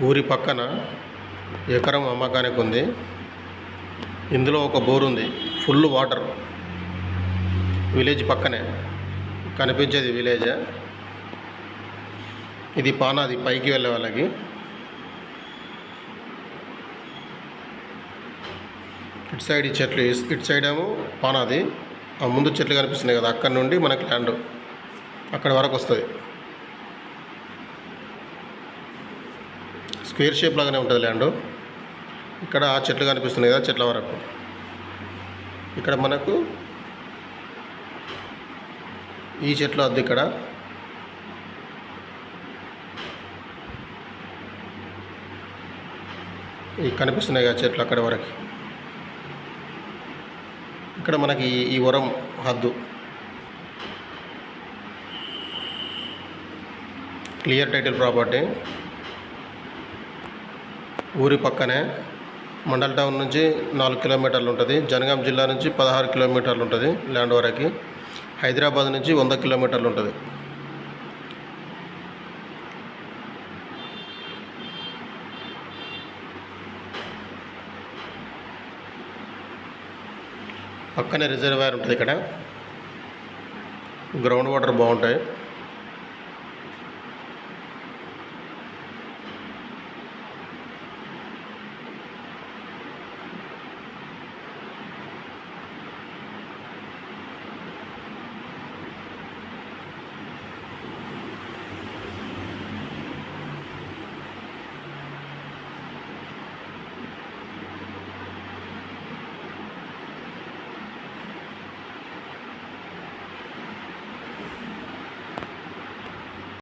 ఊరి పక్కన ఎకరం అమ్మకానికి ఉంది. ఇందులో ఒక బోర్ ఉంది. Full water. విలేజ్ పక్కనే. కనిపించేది విలేజ్. ఇది పానాది పైకి వెళ్ళే వాళ్ళకి. ఇటు సైడ్ ఈ చెట్లు ఇటు సైడ్ ఏమో పానాది. ఆ ముందు చెట్లు కనిపిస్తున్నాయి కదా అక్కడ నుండి మనకి ల్యాండ్. అక్కడ వరకు వస్తుంది. స్క్వేర్ షేప్ లాగానే ఉంటుంది ల్యాండ్. ఇక్కడ ఆ చెట్లు కనిపిస్తున్నాయి కదా చెట్ల వరకు. ఇక్కడ మనకు ఈ చెట్లు వద్దు ఇక్కడ. ఈ కనిపిస్తున్నాయి కదా చెట్లు అక్కడ వరకు. ఇక్కడ మనకి ఈ- ఈ వరం హద్దు. Clear title property. ఊరి పక్కనే మండల్ టౌన్ నుంచి నాలుగు కిలోమీటర్లు ఉంటుంది. జనగాం జిల్లా నుంచి పదహారు కిలోమీటర్లు ఉంటుంది ల్యాండ్ వరకు హైదరాబాద్ నుంచి వంద కిలోమీటర్లు ఉంటుంది. పక్కనే రిజర్వాయర్ ఉంటుంది ఇక్కడ. గ్రౌండ్ వాటర్ బాగుంటాయి.